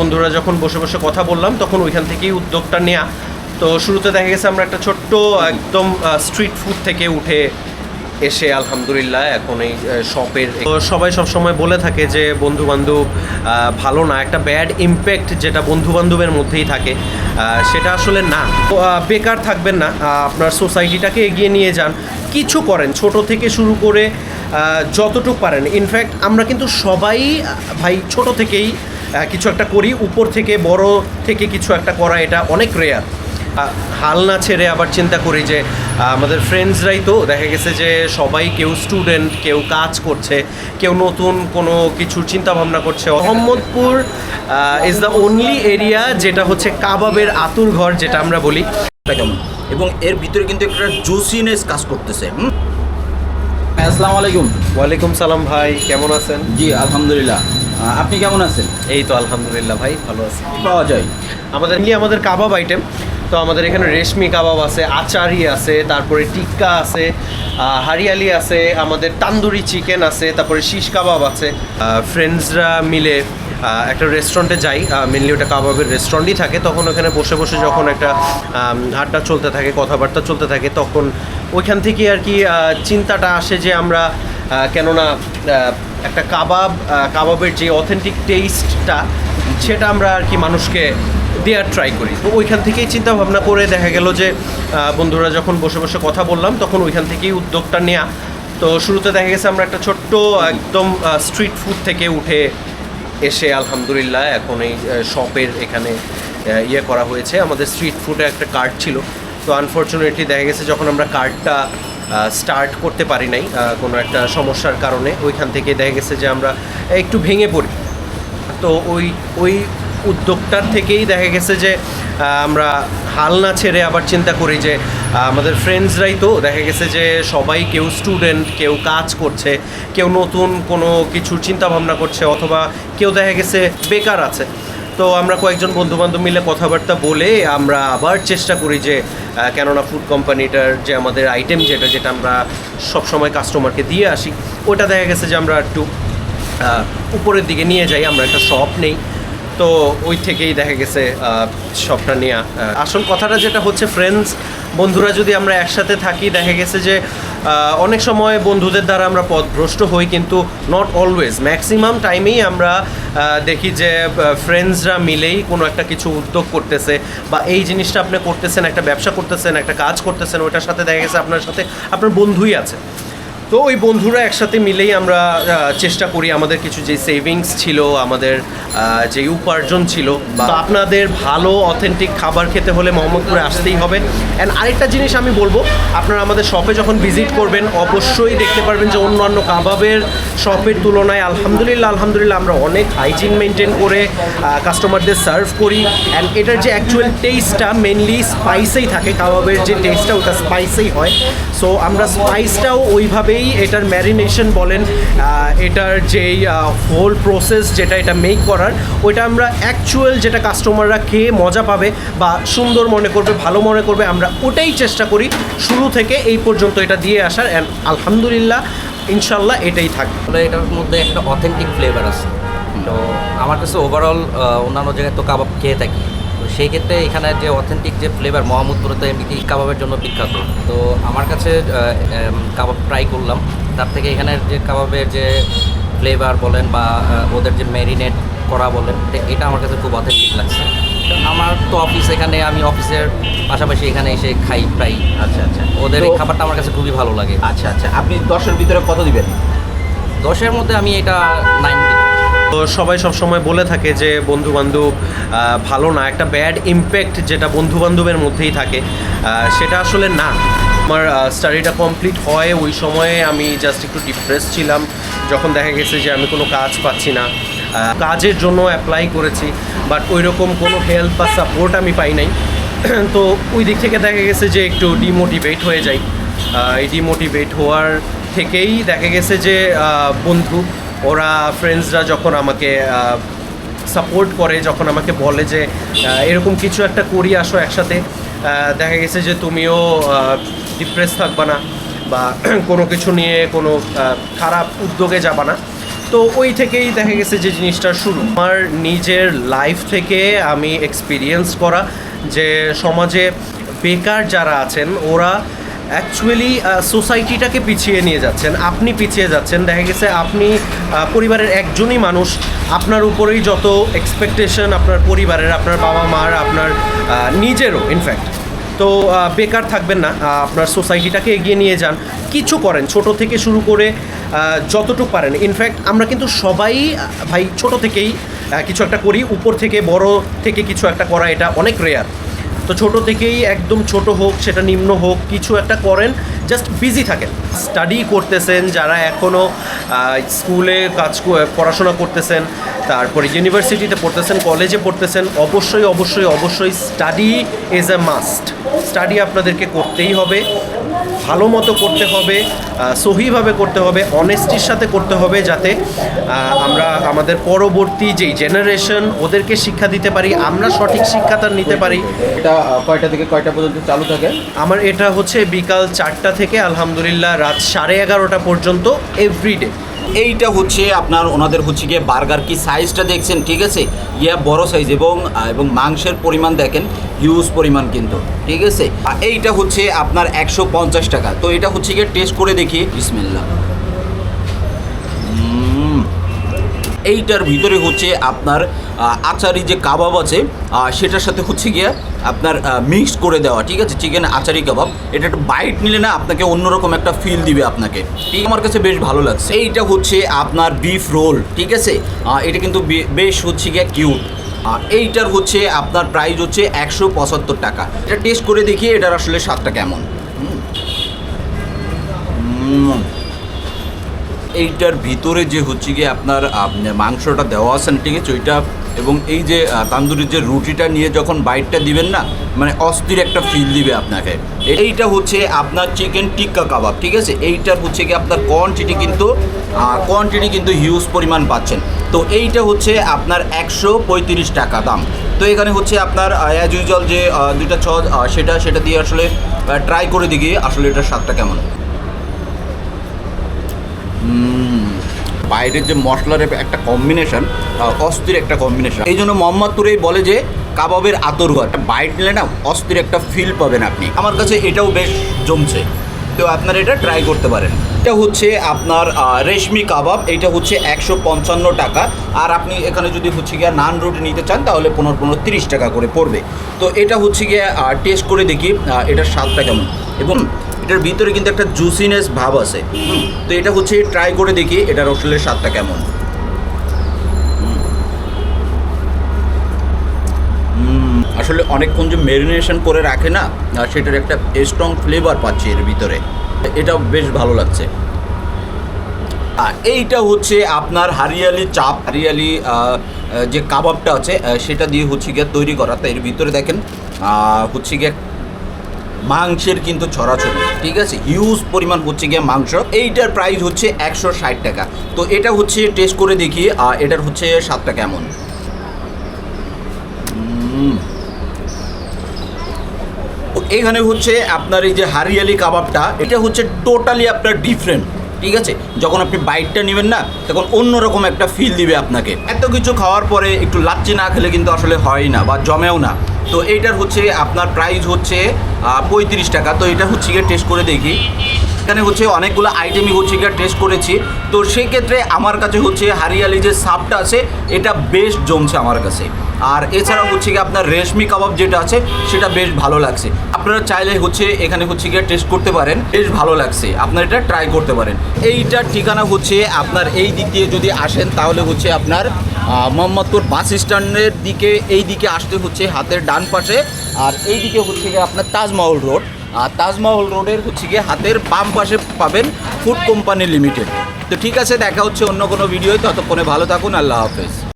বন্ধুরা যখন বসে বসে কথা বললাম, তখন ওইখান থেকেই উদ্যোগটা নেওয়া তো শুরুতে দেখা গেছে আমরা একটা ছোট্ট একদম স্ট্রিট ফুড থেকে উঠে এসে আলহামদুলিল্লাহ এখন এই শপের সবাই সব সময় বলে থাকে যে বন্ধু বান্ধব ভালো না। একটা ব্যাড ইম্প্যাক্ট যেটা বন্ধু বান্ধবের মধ্যেই থাকে সেটা আসলে না। বেকার থাকবেন না আপনার সোসাইটিটাকে এগিয়ে নিয়ে যান। কিছু করেন, ছোট থেকে শুরু করে যতটুকু পারেন। ইনফ্যাক্ট আমরা কিন্তু সবাই, ভাই, ছোট থেকেই কিছু একটা করি। উপর থেকে বড় থেকে কিছু একটা করা এটা অনেক রেয়ার হাল না ছেড়ে আবার চিন্তা করি যে আমাদের ফ্রেন্ডসরাই তো দেখা গেছে যে সবাই কেউ স্টুডেন্ট কেউ কাজ করছে কেউ নতুন কোনো কিছুর চিন্তা ভাবনা করছে। Mohammadpur is the only area যেটা হচ্ছে কাবাবের আতুর ঘর যেটা আমরা বলি। এবং এর ভিতরে কিন্তু একটা জুসিনেস কাজ করতেছে আসসালামু আলাইকুম। ওয়ালাইকুম সালাম ভাই কেমন আছেন? জি আলহামদুলিল্লাহ। আপনি কেমন আছেন? এই তো আলহামদুলিল্লাহ ভাই ভালো আছি। পাওয়া যায়? আমাদের নিয়ে আমাদের কাবাব আইটেম তো আমাদের এখানে রেশমি কাবাব আছে আচারি আছে তারপরে টিক্কা আছে হারিয়ালি আছে আমাদের তান্দুরি চিকেন আছে তারপরে শিশ কাবাব আছে। ফ্রেন্ডসরা মিলে একটা রেস্টুরেন্টে যাই মেনলি ওটা কাবাবের রেস্টুরেন্টই থাকে। তখন ওখানে বসে বসে যখন একটা আড্ডা চলতে থাকে কথাবার্তা চলতে থাকে তখন ওইখান থেকে আর কি চিন্তাটা আসে যে আমরা কেননা একটা কাবাব কাবাবের যে অথেন্টিক টেস্টটা সেটা আমরা আর কি মানুষকে দেওয়ার ট্রাই করি। তো ওইখান থেকেই চিন্তা ভাবনা করে দেখা গেল যে বন্ধুরা যখন বসে বসে কথা বললাম, তখন ওইখান থেকেই উদ্যোগটা নেওয়া তো শুরুতে দেখা গেছে আমরা একটা ছোট্ট, একদম স্ট্রিট ফুড থেকে উঠে এসে আলহামদুলিল্লাহ এখন এই শপের এখানে ইয়ে করা হয়েছে। আমাদের স্ট্রিট ফুডে একটা কার্ড ছিল। তো আনফর্চুনেটলি দেখা গেছে যখন আমরা কার্ডটা স্টার্ট করতে পারি নাই কোনো একটা সমস্যার কারণে। ওইখান থেকে দেখা গেছে যে আমরা একটু ভেঙে পড়ি। তো ওই ওই উদ্যোগটার থেকেই দেখা গেছে যে আমরা হাল না ছেড়ে আবার চিন্তা করি যে আমাদের ফ্রেন্ডসরাই তো দেখা গেছে যে সবাই কেউ স্টুডেন্ট কেউ কাজ করছে, কেউ নতুন কোনো কিছুর চিন্তা ভাবনা করছে, অথবা কেউ দেখা গেছে বেকার আছে। তো আমরা কয়েকজন বন্ধুবান্ধব মিলে কথাবার্তা বলে আমরা আবার চেষ্টা করি যে কেননা ফুড কোম্পানিটার যে আমাদের আইটেম যেটা যেটা আমরা সবসময় কাস্টমারকে দিয়ে আসি, ওটা দেখা গেছে যে আমরা একটু উপরের দিকে নিয়ে যাই, আমরা একটা শপ নেই। তো ওই থেকেই দেখা গেছে শপটা নেওয়া আসল কথাটা যেটা হচ্ছে ফ্রেন্ডস বন্ধুরা, যদি আমরা একসাথে থাকি, দেখা গেছে যে অনেক সময় বন্ধুদের দ্বারা আমরা পথভ্রষ্ট হই, কিন্তু নট অলওয়েজ ম্যাক্সিমাম টাইমেই আমরা দেখি যে ফ্রেন্ডসরা মিলেই কোনো একটা কিছু উদ্যোগ করতেছে, বা এই জিনিসটা আপনি করতেছেন, একটা ব্যবসা করতেছেন, একটা কাজ করতেছেন, ওইটার সাথে দেখা গেছে আপনার সাথে, আপনার বন্ধুই আছে। তো ওই বন্ধুরা একসাথে মিলেই আমরা চেষ্টা করি আমাদের কিছু যে সেভিংস ছিল, আমাদের যে উপার্জন ছিল বা আপনাদের ভালো অথেন্টিক খাবার খেতে হলে মোহাম্মদপুরে আসতেই হবে। অ্যান্ড আরেকটা জিনিস আমি বলব, আপনারা আমাদের শপে যখন ভিজিট করবেন, অবশ্যই দেখতে পারবেন যে অন্যান্য কাবাবের শপের তুলনায় আলহামদুলিল্লাহ আলহামদুলিল্লাহ আমরা অনেক হাইজিন মেনটেন করে কাস্টমারদের সার্ভ করি। অ্যান্ড এটার যে অ্যাকচুয়াল টেস্টটা মেনলি স্পাইসেই থাকে, কাবাবের যে টেস্টটা ওটা স্পাইসেই হয়। সো আমরা স্পাইসটাও ওইভাবেই এটার ম্যারিনেশন বলেন এটার যেই হোল প্রসেস যেটা এটা মেক করার, ওইটা আমরা অ্যাকচুয়াল যেটা কাস্টমাররা খেয়ে মজা পাবে বা সুন্দর মনে করবে, ভালো মনে করবে, আমরা ওটাই চেষ্টা করি শুরু থেকে এই পর্যন্ত এটা দিয়ে আসার অ্যান্ড আলহামদুলিল্লাহ ইনশাল্লাহ এটাই থাকবে। এটার মধ্যে একটা অথেন্টিক ফ্লেভার আছে। তো আমার কাছে ওভারঅল অন্যান্য জায়গায় তো কাবাব খেয়ে থাকি। সেই ক্ষেত্রে এখানে যে অথেন্টিক যে ফ্লেভার মোহাম্মদপুরে তো এমনিতেই কাবাবের জন্য বিখ্যাত? তো আমার কাছে কাবাব ট্রাই করলাম। তার থেকে এখানের যে কাবাবের যে ফ্লেভার বলেন বা ওদের যে ম্যারিনেট করা বলেন এটা আমার কাছে খুব অথেন্টিক লাগছে। তো আমার তো অফিস এখানে আমি অফিসের পাশাপাশি এখানে এসে খাই প্রায়। আচ্ছা আচ্ছা। ওদের এই খাবারটা আমার কাছে খুবই ভালো লাগে। আচ্ছা আচ্ছা। আপনি দশের ভিতরে কত দিবেন? দশের মধ্যে আমি এটা নাইন তো সবাই সবসময় বলে থাকে যে বন্ধু বান্ধব ভালো না। একটা ব্যাড ইম্প্যাক্ট যেটা বন্ধু বান্ধবের মধ্যেই থাকে। সেটা আসলে না। আমার স্টাডিটা কমপ্লিট হয় ওই সময়ে আমি জাস্ট একটু ডিপ্রেস ছিলাম। যখন দেখা গেছে যে আমি কোনো কাজ পাচ্ছি না। কাজের জন্য অ্যাপ্লাই করেছি বাট ওই রকম কোনো হেল্প বা সাপোর্ট আমি পাই নাই। তো ওই দিক থেকে দেখা গেছে যে একটু ডিমোটিভেট হয়ে যাই। এই ডিমোটিভেট হওয়ার থেকেই দেখা গেছে যে বন্ধু ওরা ফ্রেন্ডসরা যখন আমাকে সাপোর্ট করে, যখন আমাকে বলে যে এরকম কিছু একটা করি, আসো একসাথে দেখা গেছে যে তুমিও ডিপ্রেস থাকবা না বা কোনো কিছু নিয়ে কোনো খারাপ উদ্যোগে যাবা না। তো ওই থেকেই দেখা গেছে যে জিনিসটা শুরু। আমার নিজের লাইফ থেকে আমি এক্সপিরিয়েন্স করা যে সমাজে বেকার যারা আছেন, ওরা অ্যাকচুয়ালি সোসাইটিটাকে পিছিয়ে নিয়ে যাচ্ছেন। আপনি পিছিয়ে যাচ্ছেন। দেখা গেছে আপনি পরিবারের একজনই মানুষ। আপনার উপরেই যত এক্সপেকটেশন আপনার পরিবারের, আপনার বাবা মার আপনার নিজেরও ইনফ্যাক্ট তো বেকার থাকবেন না। আপনার সোসাইটিটাকে এগিয়ে নিয়ে যান। কিছু করেন। ছোট থেকে শুরু করে যতটুকু পারেন। ইনফ্যাক্ট আমরা কিন্তু সবাই, ভাই, ছোট থেকেই কিছু একটা করি। উপর থেকে, বড় থেকে কিছু একটা করা এটা অনেক রেয়ার তো ছোট থেকেই একদম ছোট হোক, সেটা নিম্ন হোক, কিছু একটা করেন জাস্ট বিজি থাকেন। স্টাডি করতেছেন যারা এখনও স্কুলে কাজ পড়াশোনা করতেছেন, তারপরে ইউনিভার্সিটিতে পড়তেছেন কলেজে পড়তেছেন, অবশ্যই অবশ্যই অবশ্যই study is a must study আপনাদেরকে করতেই হবে। ভালো মতো করতে হবে সহিভাবে করতে হবে অনেস্টির সাথে করতে হবে যাতে আমরা আমাদের পরবর্তী যেই জেনারেশন ওদেরকে শিক্ষা দিতে পারি আমরা সঠিক শিক্ষাটা নিতে পারি। এটা কয়টা থেকে কয়টা পর্যন্ত চালু থাকে? আমার এটা হচ্ছে বিকাল চারটা থেকে আলহামদুলিল্লাহ রাত সাড়ে এগারোটা পর্যন্ত এভরিডে এইটা হচ্ছে আপনার ওনাদের হচ্ছে গিয়ে বার্গার কি সাইজটা দেখছেন, ঠিক আছে? ইয়া বড় সাইজ এবং এবং মাংসের পরিমাণ দেখেন হিউজ পরিমাণ কিন্তু, ঠিক আছে? এইটা হচ্ছে আপনার একশো পঞ্চাশ টাকা। তো এটা হচ্ছে গিয়ে টেস্ট করে দেখি বিসমিল্লা এইটার ভিতরে হচ্ছে আপনার আচারি যে কাবাব আছে সেটার সাথে হচ্ছে গিয়ে আপনার মিক্স করে দেওয়া, ঠিক আছে? চিকেন আচারি কাবাব, এটা একটু বাইট নিলে না আপনাকে অন্যরকম একটা ফিল দিবে আপনাকে। ঠিক আমার কাছে বেশ ভালো লাগছে। এইটা হচ্ছে আপনার বিফ রোল ঠিক আছে? এটা কিন্তু বেশ হচ্ছে গিয়ে কিউট এইটার হচ্ছে আপনার প্রাইস হচ্ছে একশো পঁচাত্তর টাকা। এটা টেস্ট করে দেখি এটার আসলে স্বাদটা কেমন। হুম। এইটার ভিতরে যে হচ্ছে গিয়ে আপনার মাংসটা দেওয়া আছেন ঠিক আছে, ওইটা, এবং এই যে তান্দুরির যে রুটিটা নিয়ে যখন বাইটটা দিবেন না মানে অস্থির একটা ফিল দিবে আপনাকে। এইটা হচ্ছে আপনার চিকেন টিক্কা কাবাব ঠিক আছে? এইটার হচ্ছে গিয়ে আপনার কোয়ান্টিটি কিন্তু কোয়ান্টিটি কিন্তু হিউজ পরিমাণ পাচ্ছেন। তো এইটা হচ্ছে আপনার একশো পঁয়ত্রিশ টাকা দাম। তো এখানে হচ্ছে আপনার অ্যাজ ইউজুয়াল যে দুইটা ছ সেটা সেটা দিয়ে আসলে ট্রাই করে দেখি আসলে এটার স্বাদটা কেমন। বাইরের যে মশলার একটা কম্বিনেশন অস্থির একটা কম্বিনেশন এই জন্য মোহাম্মদপুরেই বলে যে, কাবাবের আতরঘর বাইট নিলে না অস্থির একটা ফিল পাবেন আপনি। আমার কাছে এটাও বেশ জমছে। তো আপনারা এটা ট্রাই করতে পারেন। এটা হচ্ছে আপনার রেশমি কাবাব। এটা হচ্ছে একশো পঞ্চান্ন টাকা। আর আপনি এখানে যদি হচ্ছে গিয়ে নান রুটি নিতে চান, তাহলে পনেরো পনেরো তিরিশ টাকা করে পড়বে। তো এটা হচ্ছে গিয়ে টেস্ট করে দেখি এটার স্বাদটা কেমন। এবং এটার ভিতরে কিন্তু একটা জুসিনেস ভাব আছে। তো এটা হচ্ছে ট্রাই করে দেখি এটার আসলে স্বাদটা কেমন। আসলে অনেকক্ষণ যে মেরিনেশন করে রাখে না, আর সেটার একটা স্ট্রং ফ্লেভার পাচ্ছি এর ভিতরে। এটা বেশ ভালো লাগছে। আর এইটা হচ্ছে আপনার হারিয়ালি চাপ, হারিয়ালি যে কাবাবটা আছে সেটা দিয়ে হচ্ছে গিয়ে তৈরি করা। তো এর ভিতরে দেখেন হচ্ছে গিয়ে মাংসের কিন্তু ছড়াছড়ি। ঠিক আছে। হিউজ পরিমাণ হচ্ছে গিয়ে মাংস। এইটার প্রাইস হচ্ছে একশো ষাট টাকা। তো এটা হচ্ছে টেস্ট করে দেখি আর এটার হচ্ছে স্বাদটা কেমন। এখানে হচ্ছে আপনার এই যে হারিয়ালি কাবাবটা এটা হচ্ছে টোটালি আপনার ডিফারেন্ট ঠিক আছে? যখন আপনি বাইটটা নেবেন না তখন অন্যরকম একটা ফিল দিবে আপনাকে। এত কিছু খাওয়ার পরে একটু লাচ্ছি না খেলে কিন্তু আসলে হয় না বা জমেও না। তো এইটার হচ্ছে আপনার প্রাইস হচ্ছে পঁয়ত্রিশ টাকা। তো এটা হচ্ছে গিয়ে টেস্ট করে দেখি। এখানে হচ্ছে অনেকগুলো আইটেমই হচ্ছে গিয়ে টেস্ট করেছি। তো সেই ক্ষেত্রে আমার কাছে হচ্ছে হারিয়ালি যে সাপটা আছে, এটা বেশ জমছে আমার কাছে। আর এছাড়াও হচ্ছে গিয়ে আপনার রেশমি কাবাব যেটা আছে, সেটা বেশ ভালো লাগছে। আপনারা চাইলে হচ্ছে এখানে হচ্ছে গিয়ে টেস্ট করতে পারেন। বেশ ভালো লাগছে। আপনারা এটা ট্রাই করতে পারেন। এইটার ঠিকানা হচ্ছে আপনার এই দিক দিয়ে যদি আসেন, তাহলে হচ্ছে আপনার মোহাম্মদপুর বাস স্ট্যান্ডের দিকে, এই দিকে আসতে হচ্ছে হাতের ডান পাশে। আর এই দিকে হচ্ছে গিয়ে আপনার তাজমহল রোড। আর তাজমহল রোডের হচ্ছে গিয়ে হাতের বাম পাশে পাবেন ফুড কোম্পানি লিমিটেড। তো ঠিক আছে, দেখা হচ্ছে অন্য কোনো ভিডিওয় ততক্ষণে ভালো থাকুন। আল্লাহ হাফেজ।